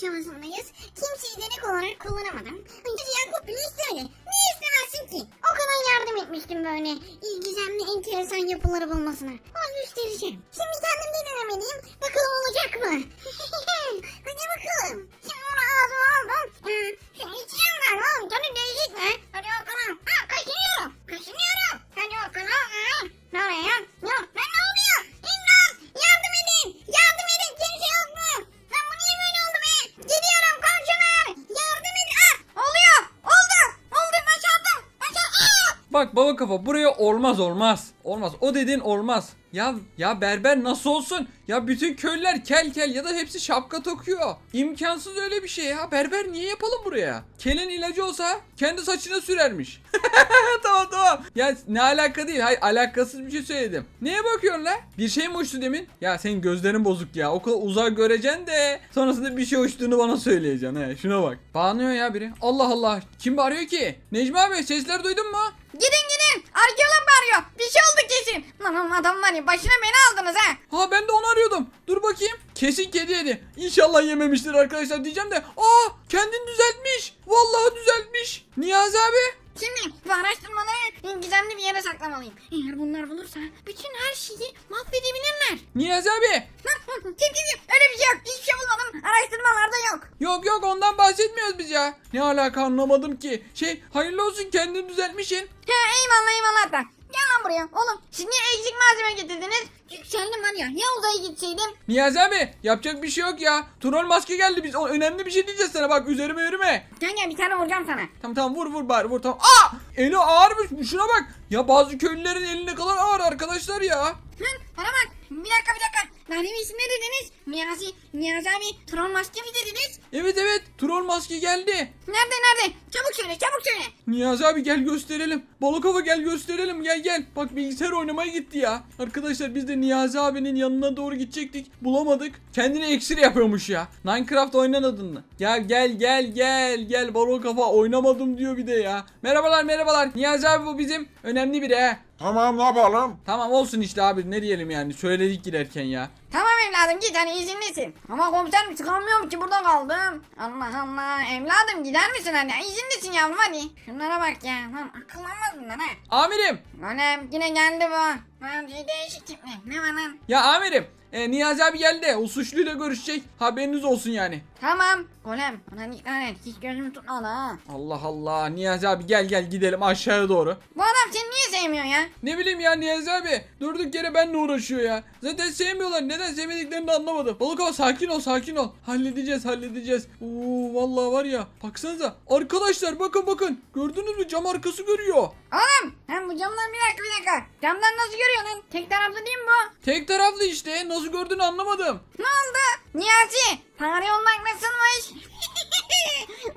aşamasındayız. Kimseyi denek olarak kullanamadım. Önce Yakup ne istedi? Ne istemezsin ki? O kadar yardım etmiştim böyle ilgizemli enteresan yapıları bulmasına. Onu göstereceğim. Şimdi kendim de denemeliyim. Bakalım olacak mı? Bak baba kafa buraya olmaz olmaz. Olmaz. O dediğin olmaz. Ya ya berber nasıl olsun? Ya bütün köylüler kel kel ya da hepsi şapka takıyor. İmkansız öyle bir şey ya. Berber niye yapalım buraya? Kelin ilacı olsa kendi saçına sürermiş. tamam tamam. Ya ne alaka değil. Hayır alakasız bir şey söyledim. Neye bakıyorsun la? Bir şey mi uçtu demin? Ya senin gözlerin bozuk ya. O kadar uzak göreceksin de sonrasında bir şey uçtuğunu bana söyleyeceksin. He, şuna bak. Bağınıyor ya biri. Allah Allah. Kim bağırıyor ki? Necmi abi sesler duydun mu? Gidin gidin. Arkeolog bağırıyor. Bir şey oldu kesin. Lan oğlum adam var ya başına beni aldınız ha. Ha ben de onu arıyordum. Dur bakayım. Kesin kedi yedi. İnşallah yememiştir arkadaşlar diyeceğim de. Aa kendini düzeltmiş. Vallahi düzeltmiş. Niyazi abi. Şimdi bu araştırmaları gizemli bir yere saklamalıyım. Eğer bunlar bulursa bütün her şeyi mahvedebilirler. Niyazi abi. Kim kim öyle bir şey yok. Hiçbir şey bulmadım. Araştırmalarda yok. Yok yok ondan bahsetmiyoruz biz ya. Ne alaka anlamadım ki. Şey hayırlı olsun kendini düzeltmişsin. He eyvallah eyvallah da. Gel lan buraya. Oğlum siz niye eksik malzeme getirdiniz? Yükseldim var ya. Ya uzaya gitseydim? Niyazi abi yapacak bir şey yok ya. Troll maske geldi biz o önemli bir şey diyeceğiz sana bak üzerime yürüme. Gel gel bir tane vuracağım sana. Tamam tamam vur vur bari vur tamam. Aa eli ağırmış şuna bak. Ya bazı köylülerin eli ne kadar ağır arkadaşlar ya. Lan bana bak. Bir dakika bir dakika. Lan bir isim ne dediniz? Niyazi, Niyazi abi troll maske mi dediniz? Evet evet troll maske geldi. Nerede nerede? Çabuk söyle çabuk söyle. Niyazi abi gel gösterelim. Balık hava gel gösterelim gel gel. Bak bilgisayar oynamaya gitti ya. Arkadaşlar biz de Niyazi abinin yanına doğru gidecektik. Bulamadık. Kendine eksir yapıyormuş ya. Minecraft oynan adını. Gel gel gel gel gel balık kafa oynamadım diyor bir de ya. Merhabalar merhabalar. Niyazi abi bu bizim önemli biri he. Tamam ne yapalım? Tamam olsun işte abi ne diyelim yani söyledik girerken ya. Tamam evladım git hani izinlisin. Ama komiserim çıkamıyorum ki burada kaldım. Allah Allah evladım gider misin hani izinlisin yavrum hadi. Şunlara bak ya lan akıllanmaz bunlar ha. Amirim. Annem yine geldi bu. Değişik tip mi? Ne var lan? Ya amirim. E, Niyazi abi geldi. O suçluyla görüşecek. Haberiniz olsun yani. Tamam. Golem ona dikkat et hiç gözümü tutma da ha. Allah Allah. Niyazi abi gel gel gidelim aşağıya doğru. Bu adam seni niye sevmiyor ya? Ne bileyim ya Niyazi abi. Durduk yere benimle uğraşıyor ya. Zaten sevmiyorlar. Neden sevmediklerini de anlamadım. Balık hava sakin ol sakin ol. Halledeceğiz halledeceğiz. Oo vallahi var ya. Baksanıza. Arkadaşlar bakın bakın. Gördünüz mü cam arkası görüyor. Oğlum hem bu camdan bir dakika bir dakika. Camdan nasıl görüyor lan? Tek taraflı değil mi bu? Tek taraflı işte. Nasıl gördüğünü anlamadım. Ne oldu? Niyazi fare olmak nasılmış?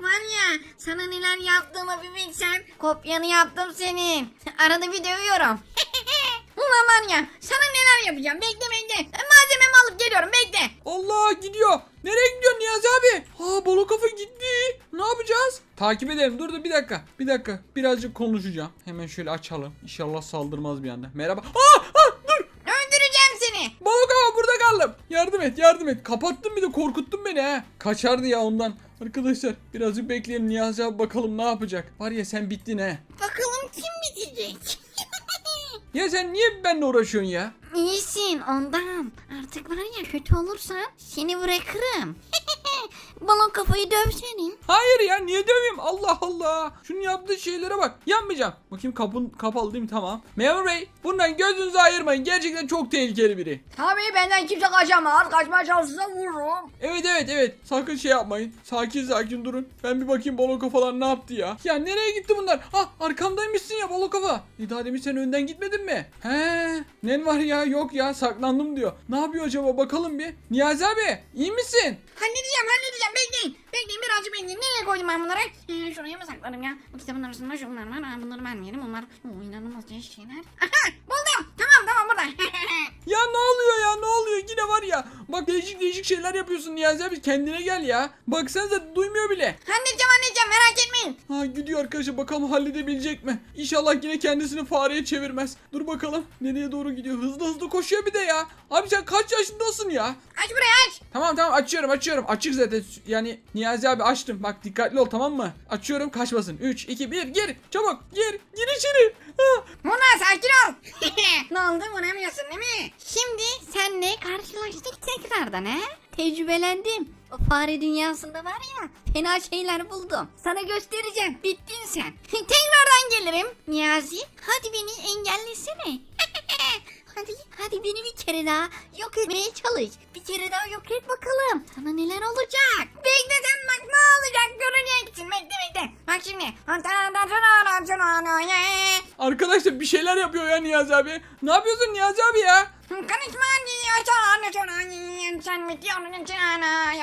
Var ya sana neler yaptığımı bir bilsen kopyanı yaptım senin. Arada bir dövüyorum. Ulan var ya sana neler yapacağım bekle bekle. Malzememi alıp geliyorum bekle. Allah gidiyor. Nereye gidiyor Niyazi abi? Ha balık kafa gitti. Ne yapacağız? Takip edelim. Dur dur bir dakika. Bir dakika. Birazcık konuşacağım. Hemen şöyle açalım. İnşallah saldırmaz bir anda. Merhaba. Aa, aa dur. Öldüreceğim seni. Hava burada kaldım. Yardım et yardım et. Kapattın bir de korkuttun beni ha. Kaçardı ya ondan. Arkadaşlar birazcık bekleyelim Niyazi abi bakalım ne yapacak. Var ya sen bittin he. Bakalım kim bitecek? Ya sen niye benimle uğraşıyorsun ya? İyisin ondan. Artık var ya kötü olursan seni bırakırım. Balon kafayı dövsene. Hayır ya niye döveyim? Allah Allah. Şunun yaptığı şeylere bak. Yanmayacağım. Bakayım kapın kapalı değil mi? Tamam. Memur Bey bundan gözünüzü ayırmayın. Gerçekten çok tehlikeli biri. Tabii benden kimse kaçamaz. Kaçmaya çalışırsa vururum. Evet evet evet. Sakın şey yapmayın. Sakin sakin durun. Ben bir bakayım balo kafalar ne yaptı ya. Ya nereye gitti bunlar? Ah arkamdaymışsın ya balo kafa. E daha demin sen önden gitmedin mi? He. Ne var ya? Yok ya saklandım diyor. Ne yapıyor acaba bakalım bir. Niyazi abi iyi misin? Halledeceğim halledeceğim bekleyin. Bekleyin birazcık bekleyin. Nereye koydum ben bunları? Ee, şuraya mı saklarım ya? Bu kitabın arasında şunlar var. Ha, bunları vermeyelim. Onlar o, inanılmaz değişik şeyler. Aha buldum. Tamam tamam burada. Ya ne oluyor ya ne oluyor yine var ya. Bak değişik değişik şeyler yapıyorsun Niyazi abi kendine gel ya. Baksanıza duymuyor bile. anneciğim anneciğim merak etmeyin. Ha gidiyor arkadaşlar bakalım halledebilecek mi? İnşallah yine kendisini fareye çevirmez. Dur bakalım nereye doğru gidiyor. Hızlı hızlı koşuyor bir de ya. Abi sen kaç yaşındasın ya? Aç burayı aç. Tamam tamam açıyorum açıyorum. Açık zaten. Yani Niyazi abi açtım. Bak dikkatli ol tamam mı? Açıyorum kaçmasın. 3 2 1 gir. Çabuk gir. Gir içeri. Ha. Mona sakin ol. ne oldu vuramıyorsun değil mi? Şimdi senle karşılaştık tekrardan he? Tecrübelendim. O fare dünyasında var ya fena şeyler buldum. Sana göstereceğim. Bittin sen. Tekrardan gelirim. Niyazi hadi beni engellesene. hadi hadi beni bir kere daha yok etmeye çalış. Bir kere daha yok et bakalım. Sana neler olacak? Bekle sen bak ne olacak göreceksin. Bekle bekle. Bak şimdi. Arkadaşlar bir şeyler yapıyor ya Niyazi abi. Ne yapıyorsun Niyazi abi ya? Konuşma sen bitiyorsun sana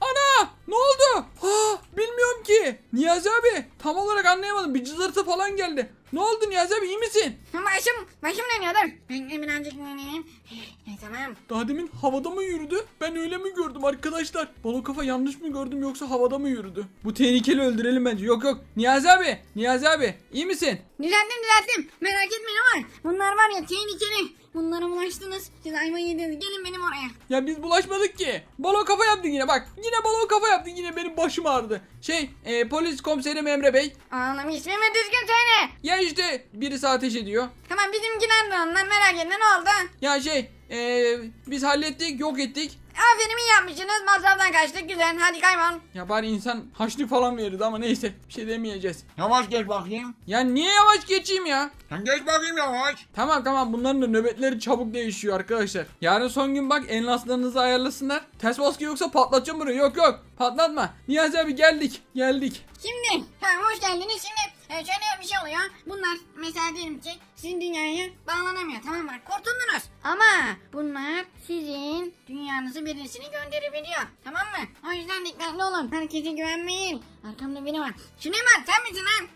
Ana ne oldu? Ha, bilmiyorum ki. Niyazi abi tam olarak anlayamadım. Bir cızırtı falan geldi. Ne oldu Niyazi abi iyi misin? Başım, başım dönüyor dur. Ben birazcık dinleneyim. E, tamam. Daha demin havada mı yürüdü? Ben öyle mi gördüm arkadaşlar? Balon kafa yanlış mı gördüm yoksa havada mı yürüdü? Bu tehlikeli öldürelim bence. Yok yok. Niyazi abi. Niyazi abi. iyi misin? Düzelttim düzelttim. Merak etmeyin ama bunlar var ya tehlikeli. Bunlara bulaştınız. Siz ayva yediniz. Gelin benim oraya. Ya biz bulaşmadık ki. Balon kafa yaptın yine bak. Yine balon kafa yaptın yine benim başım ağrıdı. Şey e, polis komiserim Emre Bey. Oğlum ismimi düzgün söyle. Ya işte birisi ateş ediyor. Tamam bizimkiler de onlar merak etme ne oldu? Ya şey Bye. E, biz hallettik yok ettik. Aferin iyi yapmışsınız. Masraftan kaçtık güzel. Hadi kaybol. Ya bari insan haçlık falan verirdi ama neyse bir şey demeyeceğiz. Yavaş geç bakayım. Ya niye yavaş geçeyim ya? Sen geç bakayım yavaş. Tamam tamam bunların da nöbetleri çabuk değişiyor arkadaşlar. Yarın son gün bak enlaslarınızı ayarlasınlar. Ters baskı yoksa patlatacağım burayı. Yok yok patlatma. Niyazi abi geldik geldik. Şimdi tamam hoş geldiniz. Şimdi e, şöyle bir şey oluyor. Bunlar mesela diyelim ki sizin dünyaya bağlanamıyor tamam mı? Kurtuldunuz. Ama bunlar sizin dünyanızı birisini gönderebiliyor. Tamam mı? O yüzden dikkatli olun. Herkese güvenmeyin. Arkamda biri var. Süleyman sen misin lan?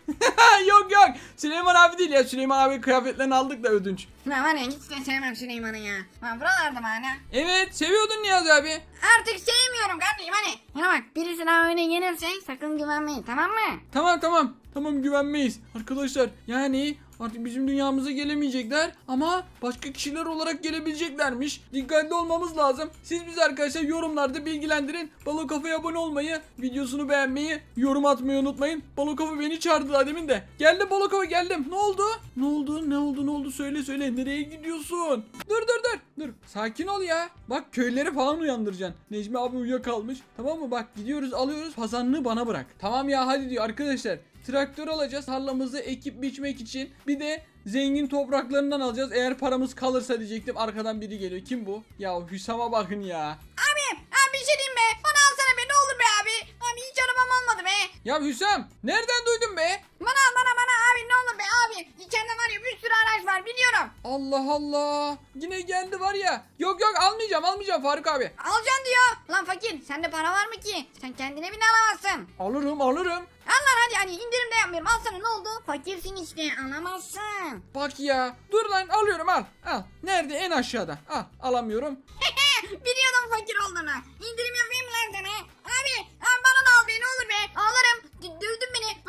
yok yok Süleyman abi değil ya Süleyman abi kıyafetlerini aldık da ödünç. Ne var ya hiç de sevmem Süleyman'ı ya. Ha, buralarda bana. Evet seviyordun Niyazi abi. Artık sevmiyorum kardeşim hani. Bana bak birisi daha öne gelirse sakın güvenmeyin tamam mı? Tamam tamam tamam güvenmeyiz. Arkadaşlar yani artık bizim dünyamıza gelemeyecekler ama başka kişiler olarak gelebileceklermiş. Dikkatli olmamız lazım. Siz bizi arkadaşlar yorumlarda bilgilendirin. Balo Kafa'ya abone olmayı, videosunu beğenmeyi, yorum atmayı unutmayın. Balo Kafa beni çağırdı daha demin de. Geldim Balo Kafa geldim. Ne oldu? Ne oldu? Ne oldu? Ne oldu? Söyle söyle. Nereye gidiyorsun? Dur dur dur. Dur. Sakin ol ya. Bak köyleri falan uyandıracaksın. Necmi abi uyuyakalmış. Tamam mı? Bak gidiyoruz alıyoruz. Pazarını bana bırak. Tamam ya hadi diyor arkadaşlar. Traktör alacağız tarlamızı ekip biçmek için. Bir de zengin topraklarından alacağız. Eğer paramız kalırsa diyecektim. Arkadan biri geliyor. Kim bu? Ya Hüsam'a bakın ya. Abi, abi bir şey diyeyim be. Bana alsana be ne olur be abi. Abi hiç arabam olmadı be. Ya Hüsam nereden duydun be? Bana al bana bana abi. İçeride var ya bir sürü araç var biliyorum. Allah Allah. Yine geldi var ya. Yok yok almayacağım almayacağım Faruk abi. Alacaksın diyor. Lan fakir sende para var mı ki? Sen kendine bile alamazsın. Alırım alırım. Al lan hadi hani indirim de yapmıyorum. Al sana ne oldu? Fakirsin işte alamazsın. Bak ya. Dur lan alıyorum al. Al. Nerede? En aşağıda. Al. Alamıyorum. Biliyordum fakir olduğunu. İndirim yapayım lan sana? Abi, abi bana da al be ne olur be. Ağlarım. Dövdün beni.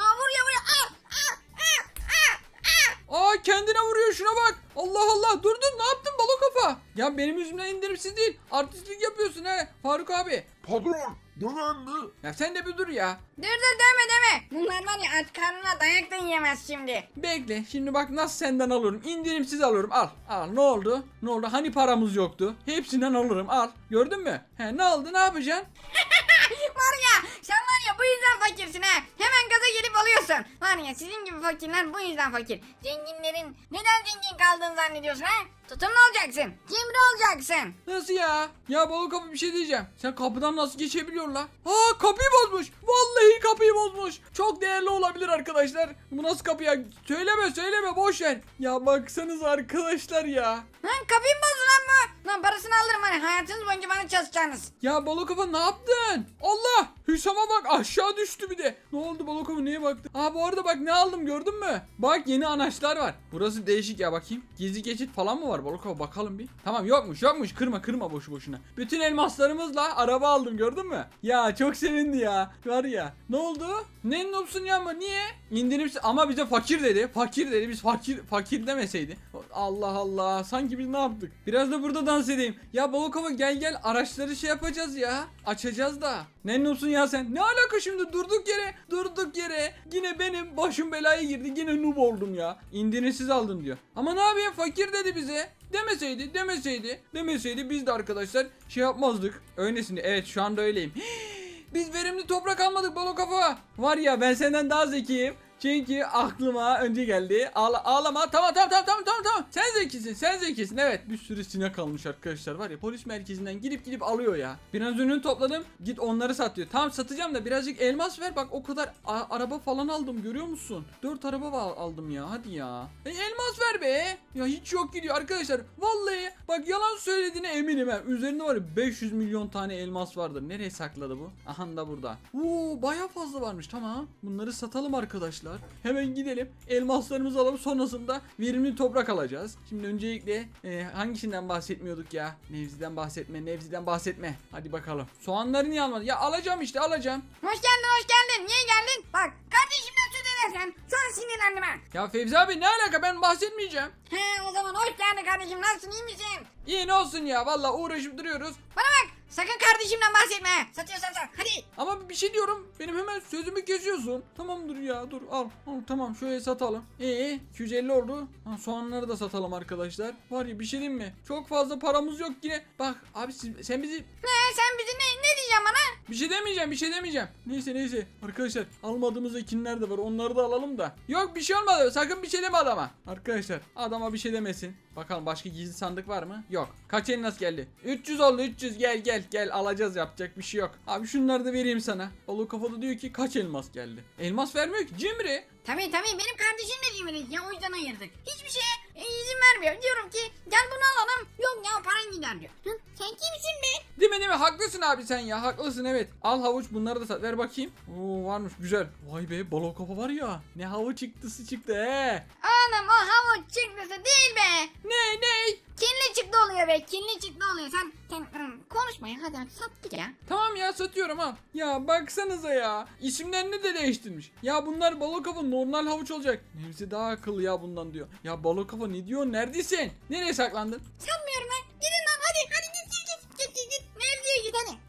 Kendine vuruyor şuna bak. Allah Allah. Dur dur ne yaptın balo kafa? Ya benim yüzümden indirimsiz değil. Artistlik yapıyorsun he. Faruk abi. Patron döven mi? Ya sen de bir dur ya. Dur dur deme deme. Bunlar var ya aç karnına dayak da yiyemez şimdi. Bekle. Şimdi bak nasıl senden alıyorum. İndirimsiz alıyorum. Al. Al. Ne oldu? Ne oldu? Hani paramız yoktu? Hepsinden alırım. Al. Gördün mü? He ne oldu? Ne yapacaksın? Var ya sen var ya bu yüzden fakirsin ha. Hemen gaza gelip alıyorsun. Var ya sizin gibi fakirler bu yüzden fakir. Zenginlerin neden zengin kaldığını zannediyorsun ha? Tutumlu olacaksın. Cimri olacaksın. Nasıl ya? Ya balık kapı bir şey diyeceğim. Sen kapıdan nasıl geçebiliyor la? Aa kapıyı bozmuş. Vallahi kapıyı bozmuş. Çok değerli olabilir arkadaşlar. Bu nasıl kapı ya? Söyleme söyleme boş ver. Ya baksanız arkadaşlar ya. Lan kapıyı mı bozdun lan bu? Lan parasını alırım hani hayatınız boyunca bana çalışacaksınız. Ya Balokova ne yaptın? Allah! Hüsam'a bak aşağı düştü bir de. Ne oldu Balokova neye baktın? Aa bu arada bak ne aldım gördün mü? Bak yeni anaçlar var. Burası değişik ya bakayım. Gizli geçit falan mı var Balokova bakalım bir. Tamam yokmuş yokmuş kırma kırma boşu boşuna. Bütün elmaslarımızla araba aldım gördün mü? Ya çok sevindi ya. Var ya. Ne oldu? Ne nopsun ya ama niye? İndirim ama bize fakir dedi. Fakir dedi. Biz fakir fakir demeseydi. Allah Allah. Sanki biz ne yaptık? Biraz da burada dans edeyim. Ya Balokova gel gel araçları şey yapacağız ya. Açacağız da. Ne nopsun ya sen? Ne alaka şimdi durduk yere? Durduk yere. Yine benim başım belaya girdi. Yine noob oldum ya. İndirimsiz aldım diyor. Ama ne yapayım fakir dedi bize. Demeseydi, demeseydi, demeseydi biz de arkadaşlar şey yapmazdık. Öylesine evet şu anda öyleyim. Biz verimli toprak almadık balo kafa. Var ya ben senden daha zekiyim. Çünkü aklıma önce geldi. Ağla, ağlama. Tamam tamam tamam tamam tamam tamam. Sen zekisin. Sen zekisin. Evet. Bir sürü sinek kalmış arkadaşlar. Var ya polis merkezinden gidip gidip alıyor ya. Biraz ürünü topladım. Git onları sat diyor. Tamam satacağım da birazcık elmas ver. Bak o kadar araba falan aldım görüyor musun? 4 araba aldım ya. Hadi ya. E, elmas ver be. Ya hiç yok gidiyor arkadaşlar. Vallahi bak yalan söylediğine eminim ha. Üzerinde var ya 500 milyon tane elmas vardır. Nereye sakladı bu? Aha da burada. Oo baya fazla varmış. Tamam. Bunları satalım arkadaşlar. Hemen gidelim. Elmaslarımızı alalım. Sonrasında verimli toprak alacağız. Şimdi öncelikle e, hangisinden bahsetmiyorduk ya? Nevzi'den bahsetme. Nevzi'den bahsetme. Hadi bakalım. Soğanları niye almadın? Ya alacağım işte alacağım. Hoş geldin hoş geldin. Niye geldin? Bak kardeşimden söz edersen an sinirlendim ha. Ya Fevzi abi ne alaka ben bahsetmeyeceğim. He o zaman hoş geldin kardeşim nasılsın iyi misin? İyi ne olsun ya valla uğraşıp duruyoruz. Bana bak sakın kardeşimden bahsetme. Satıyorsan sat hadi. Ama bir şey diyorum benim hemen sözümü kesiyorsun. Tamam dur ya dur al. al tamam şöyle satalım. İyi 250 oldu. Ha, soğanları da satalım arkadaşlar. Var ya bir şey diyeyim mi? Çok fazla paramız yok yine. Bak abi siz- sen bizi Ne sen bizi ne, ne diyeceksin bana? bir şey demeyeceğim bir şey demeyeceğim. Neyse neyse arkadaşlar almadığımız ekinler de var onları da alalım da. Yok bir şey olmadı sakın bir şey deme adama. Arkadaşlar adama bir şey demesin. Bakalım başka gizli sandık var mı? Yok. Kaç elmas geldi? 300 oldu 300 gel gel gel alacağız yapacak bir şey yok. Abi şunları da vereyim sana. Balık kafada diyor ki kaç elmas geldi? Elmas vermiyor ki cimri. Tabii tabii benim kardeşim de cimrilik ya o yüzden ayırdık. Hiçbir şeye e, izin vermiyor. Diyorum ki gel bunu alalım. Yok ya paran gider diyor. Hı, sen kimsin be? Değil mi değil mi? Haklısın abi sen ya. Haklısın evet. Al havuç bunları da sat. Ver bakayım. Oo varmış güzel. Vay be balon kafa var ya. Ne havuç çıktısı çıktı he. Anam o havuç çıktısı değil be. Ne ne? Kinli çıktı oluyor be. Kinli çıktı oluyor. Sen, sen ım, konuşma ya hadi hadi sattık ya. Tamam ya satıyorum al. Ya baksanıza ya. İsimlerini de değiştirmiş. Ya bunlar balık kafa normal havuç olacak. Neyse daha akıllı ya bundan diyor. Ya balık kafa ne diyor? Neredesin? Nereye saklandın? Sanmıyorum lan.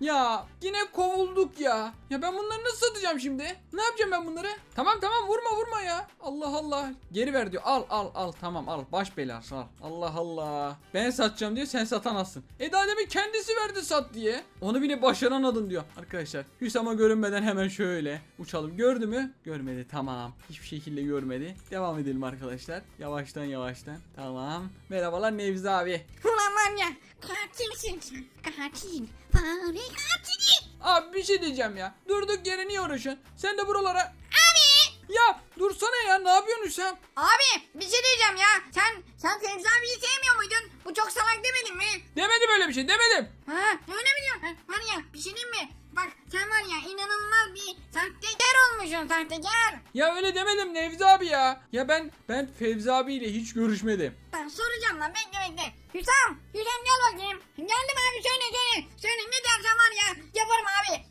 Ya yine kovulduk ya. Ya ben bunları nasıl satacağım şimdi? Ne yapacağım ben bunları? Tamam tamam vurma vurma ya. Allah Allah. Geri ver diyor. Al al al tamam al. Baş belası al. Allah Allah. Ben satacağım diyor sen satamazsın. E daha demin kendisi verdi sat diye. Onu bile başaramadın diyor. Arkadaşlar Hüsam'a görünmeden hemen şöyle uçalım. Gördü mü? Görmedi tamam. Hiçbir şekilde görmedi. Devam edelim arkadaşlar. Yavaştan yavaştan. Tamam. Merhabalar Nevzi abi. Ulan var ya. Katilsin sen. Katil. Fare katili. Abi bir şey diyeceğim ya. Durduk yere niye uğraşıyorsun? Sen de buralara... Abi! Ya dursana ya ne yapıyorsun Hüsam? Abi bir şey diyeceğim ya. Sen sen Fevzi abiyi sevmiyor muydun? Bu çok salak demedin mi? Demedim öyle bir şey demedim. Ha öyle mi diyorsun? Ha, Var ya bir şey diyeyim mi? Bak sen var ya inanılmaz bir sahtekar olmuşsun sahtekar. Ya öyle demedim Nevzi abi ya. Ya ben ben Fevzi abiyle hiç görüşmedim. Ben soracağım lan bekle bekle. Hüsam Hüsam gel bakayım. Geldim abi söyle söyle. Söyle ne dersen var ya yaparım abi.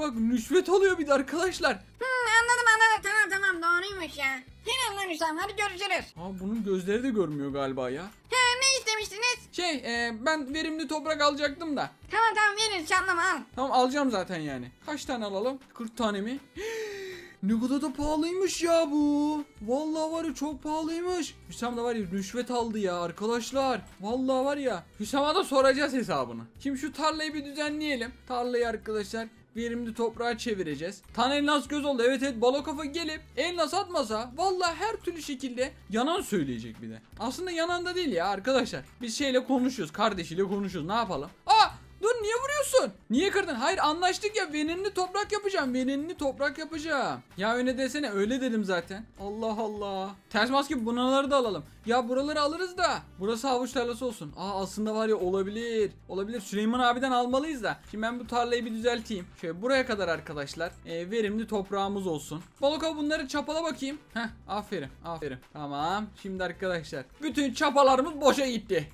Bak rüşvet alıyor bir de arkadaşlar. Hmm, anladım anladım tamam tamam doğruymuş ya. Helal lan Hüsam hadi görüşürüz. Aa bunun gözleri de görmüyor galiba ya. He ne istemiştiniz? Şey e, ben verimli toprak alacaktım da. Tamam tamam verin çatlama al. Tamam alacağım zaten yani. Kaç tane alalım? 40 tane mi? ne kadar da pahalıymış ya bu. Vallahi var ya çok pahalıymış. Hüsam da var ya rüşvet aldı ya arkadaşlar. Vallahi var ya. Hüsam'a da soracağız hesabını. Şimdi şu tarlayı bir düzenleyelim. Tarlayı arkadaşlar verimli toprağa çevireceğiz. Tan elmas göz oldu. Evet evet balo kafa gelip elmas atmasa vallahi her türlü şekilde yanan söyleyecek bir de. Aslında yanan da değil ya arkadaşlar. Biz şeyle konuşuyoruz. Kardeşiyle konuşuyoruz. Ne yapalım? Aa Dur niye vuruyorsun? Niye kırdın? Hayır anlaştık ya veninli toprak yapacağım. Veninli toprak yapacağım. Ya öyle desene öyle dedim zaten. Allah Allah. Ters maske bunaları da alalım. Ya buraları alırız da. Burası havuç tarlası olsun. Aa aslında var ya olabilir. Olabilir. Süleyman abiden almalıyız da. Şimdi ben bu tarlayı bir düzelteyim. Şöyle buraya kadar arkadaşlar. e, verimli toprağımız olsun. Baloko bunları çapala bakayım. Heh aferin aferin. Tamam. Şimdi arkadaşlar. Bütün çapalarımız boşa gitti.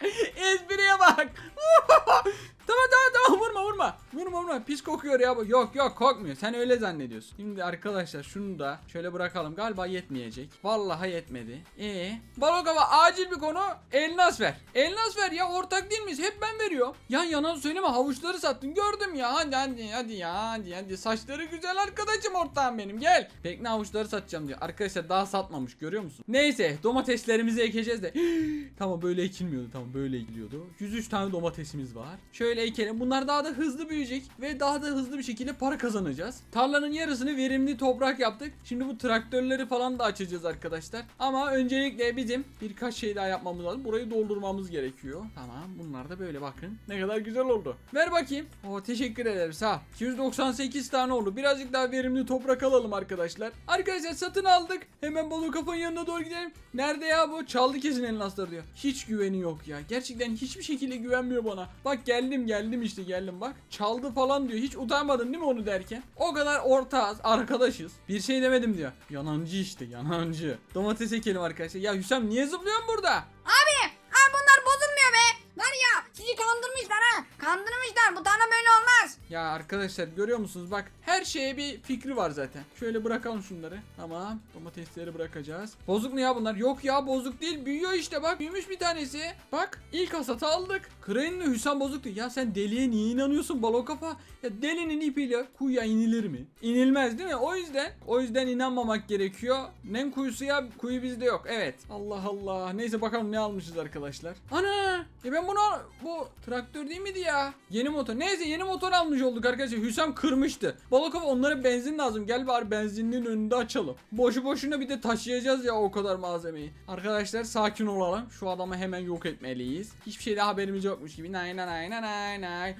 Espriye bak. tamam tamam tamam vurma vurma. Vurma vurma pis kokuyor ya bu. Yok yok kokmuyor. Sen öyle zannediyorsun. Şimdi arkadaşlar şunu da şöyle bırakalım. Galiba yetmeyecek. Vallahi yetmedi. E Balokova acil bir konu. Elnas ver. Elnas ver ya ortak değil miyiz? Hep ben veriyorum. Yan yana söyleme havuçları sattın. Gördüm ya. Hadi hadi hadi ya hadi hadi. Saçları güzel arkadaşım ortağım benim. Gel. Tekne havuçları satacağım diyor. Arkadaşlar daha satmamış görüyor musun? Neyse domateslerimizi ekeceğiz de. tamam böyle ekilmiyordu. Tamam böyle ekiliyordu. 103 tane domatesimiz var. Şöyle ekelim. Bunlar daha da hızlı büyüyecek ve daha da hızlı bir şekilde para kazanacağız. Tarlanın yarısını verimli toprak yaptık. Şimdi bu traktörleri falan da açacağız arkadaşlar. Ama öncelikle bizim birkaç şey daha yapmamız lazım. Burayı doldurmamız gerekiyor. Tamam bunlar da böyle bakın. Ne kadar güzel oldu. Ver bakayım. Oo teşekkür ederim sağ ol. 298 tane oldu. Birazcık daha verimli toprak alalım arkadaşlar. Arkadaşlar satın aldık. Hemen balık kafanın yanına doğru gidelim. Nerede ya bu? Çaldı kesin elmasları diyor. Hiç güveni yok ya. Gerçekten hiçbir şekilde güvenmiyor bana. Bak geldim geldim işte geldim bak. Çaldı falan diyor. Hiç utanmadın değil mi onu derken? O kadar ortağız, arkadaşız. Bir şey demedim diyor. Yanancı işte yanancı. Domates ekelim arkadaşlar. Ya Hüsam niye zıplıyorsun burada? Abi, abi bunlar bozulmuyor be. Var ya sizi kandırmışlar ha. Kandırmışlar bu tane böyle olmaz. Ya arkadaşlar görüyor musunuz bak her şeye bir fikri var zaten. Şöyle bırakalım şunları. Tamam domatesleri bırakacağız. Bozuk mu ya bunlar? Yok ya bozuk değil büyüyor işte bak büyümüş bir tanesi. Bak ilk hasatı aldık. Krain'le Hüsam bozuktu. Ya sen deliye niye inanıyorsun balo kafa? Ya delinin ipiyle kuyuya inilir mi? İnilmez değil mi? O yüzden o yüzden inanmamak gerekiyor. Nem kuyusu ya kuyu bizde yok. Evet. Allah Allah. Neyse bakalım ne almışız arkadaşlar. Ana! E ben bunu bu traktör değil miydi ya? Yeni motor. Neyse yeni motor almış olduk arkadaşlar. Hüsam kırmıştı. Balokova onlara benzin lazım. Gel bari benzinliğin önünde açalım. Boşu boşuna bir de taşıyacağız ya o kadar malzemeyi. Arkadaşlar sakin olalım. Şu adamı hemen yok etmeliyiz. Hiçbir şeyde haberimiz yokmuş gibi. Nay nay nay nay nay.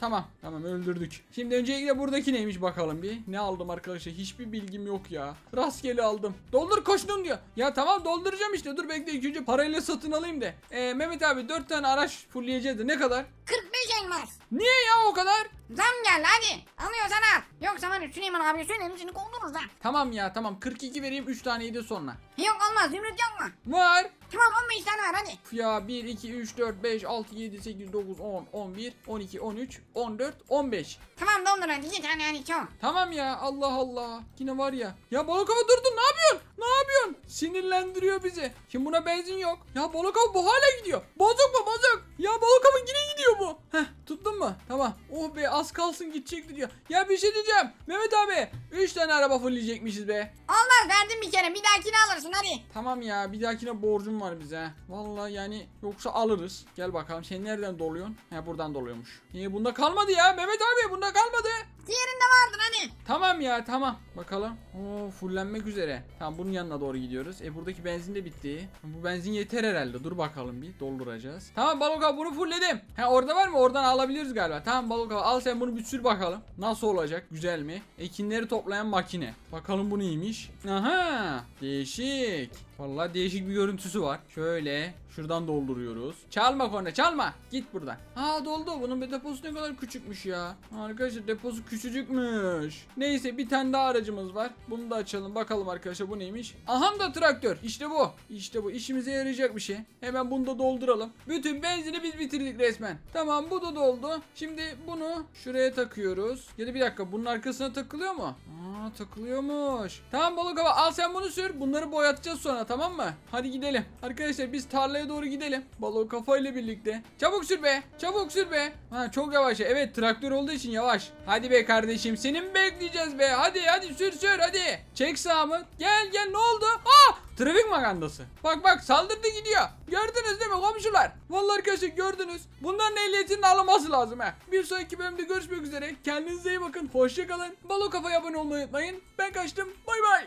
Tamam. Tamam öldürdük. Şimdi öncelikle buradaki neymiş bakalım bir. Ne aldım arkadaşlar? Hiçbir bilgim yok ya. Rastgele aldım. Doldur koştum diyor. Ya tamam dolduracağım işte. Dur bekle ilk önce parayla satın alayım de. Ee, Mehmet abi 4 tane araç fullleyeceğiz de ne kadar? 45 elmas. Niye ya o kadar? Zam geldi hadi. Alıyorsan al. Yoksa var ya Süleyman abi söylerim seni kovdururuz ha. Tamam ya tamam 42 vereyim 3 taneyi de sonra. Yok olmaz zümrüt yok mu? Var. Tamam 15 tane ver hadi. Üf Ya 1, 2, 3, 4, 5, 6, 7, 8, 9, 10, 11, 12, 13, 14, 15. Tamam doldur hadi 2 tane hadi çok. Tamam ya Allah Allah. Yine var ya. Ya balık hava dur dur ne yapıyorsun? Ne yapıyorsun? Sinirlendiriyor bizi. Şimdi buna benzin yok. Ya balık hava bu hala gidiyor. Bozuk mu bozuk? Ya balık hava yine gidiyor bu. Heh tuttun mu? Tamam. Oh be az kalsın gidecekti diyor. Ya bir şey diyeceğim. Mehmet abi 3 tane araba fullleyecekmişiz be. Olmaz verdim bir kere bir dahakine alırsın hadi. Tamam ya bir dahakine borcum var bize. Vallahi yani yoksa alırız. Gel bakalım sen nereden doluyorsun? He buradan doluyormuş. Niye bunda kalmadı ya Mehmet abi bunda kalmadı. Diğerinde vardır hadi. Tamam ya tamam. Bakalım. Oo fullenmek üzere. Tamam bunun yanına doğru gidiyoruz. E buradaki benzin de bitti. Bu benzin yeter herhalde. Dur bakalım bir dolduracağız. Tamam Balok abi bunu fullledim. Ha orada var mı? Oradan alabiliriz galiba. Tamam Balok abi al sen bunu bir sür bakalım. Nasıl olacak? Güzel mi? Ekinleri toplayan makine. Bakalım bu neymiş? Aha! Değişik. Vallahi değişik bir görüntüsü var. Şöyle şuradan dolduruyoruz. Çalma korna çalma. Git buradan. Aa doldu. Bunun bir deposu ne kadar küçükmüş ya. Arkadaşlar deposu küçücükmüş. Neyse bir tane daha aracımız var. Bunu da açalım. Bakalım arkadaşlar bu neymiş? Aha da traktör. İşte bu. İşte bu. İşimize yarayacak bir şey. Hemen bunu da dolduralım. Bütün benzini biz bitirdik resmen. Tamam bu da doldu. Şimdi bunu şuraya takıyoruz. Ya da bir dakika bunun arkasına takılıyor mu? Aa takılıyormuş. Tamam balık hava al sen bunu sür. Bunları boyatacağız sonra tamam mı? Hadi gidelim. Arkadaşlar biz tarlaya doğru gidelim. Balık kafa ile birlikte. Çabuk sür be. Çabuk sür be. Ha çok yavaş. ya. Evet traktör olduğu için yavaş. Hadi be kardeşim. Seni mi bekleyeceğiz be? Hadi hadi sür sür hadi. Çek sağa mı? Gel gel ne oldu? Aa Trafik magandası. Bak bak saldırdı gidiyor. Gördünüz değil mi komşular? Vallahi arkadaşlar gördünüz. Bunların ehliyetinin alınması lazım ha. Bir sonraki bölümde görüşmek üzere. Kendinize iyi bakın. Hoşçakalın. Balo kafaya abone olmayı unutmayın. Ben kaçtım. Bay bay.